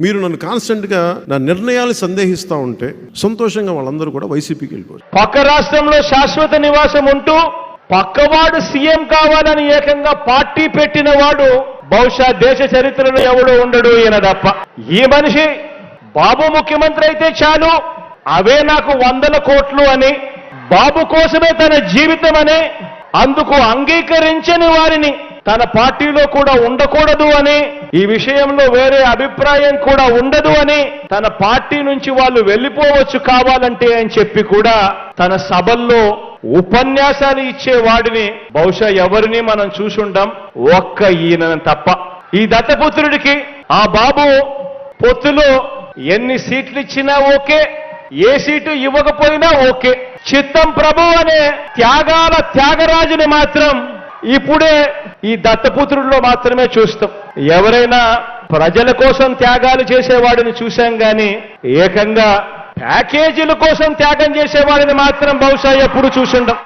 మీరు నన్ను కాన్స్టెంట్గా నా నిర్ణయాలు సందేహిస్తూ ఉంటే సంతోషంగా వాళ్ళందరూ కూడా వైసీపీకి వెళ్ళిపోవచ్చు పక్క రాష్ట్రంలో శాశ్వత నివాసం ఉంటూ పక్కవాడు సీఎం కావాలని ఏకంగా పార్టీ పెట్టిన వాడు బహుశా దేశ చరిత్రలో ఎవడో ఉండడు ఈయన తప్ప. ఈ మనిషి బాబు ముఖ్యమంత్రి అయితే చాలు అవే నాకు వందల కోట్లు అని బాబు కోసమే తన జీవితం అని అందుకు అంగీకరించని వారిని తన పార్టీలో కూడా ఉండకూడదు అని ఈ విషయంలో వేరే అభిప్రాయం కూడా ఉండదు అని తన పార్టీ నుంచి వాళ్ళు వెళ్ళిపోవచ్చు కావాలంటే అని చెప్పి కూడా తన సభల్లో ఉపన్యాసాలు ఇచ్చేవాడిని బహుశా ఎవరిని మనం చూసుండం ఒక్క ఈయన తప్ప. ఈ దత్తపుత్రుడికి ఆ బాబు పొత్తులో ఎన్ని సీట్లు ఇచ్చినా ఓకే ఏ సీటు ఇవ్వకపోయినా ఓకే. చిత్తం ప్రభు అనే త్యాగాల త్యాగరాజుని మాత్రం ఇప్పుడే ఈ దత్తపుత్రుల్లో మాత్రమే చూస్తాం. ఎవరైనా ప్రజల కోసం త్యాగాలు చేసేవాడిని చూశాం కానీ ఏకంగా ప్యాకేజీల కోసం త్యాగం చేసేవాడిని మాత్రం బహుశా ఎప్పుడు చూసిండం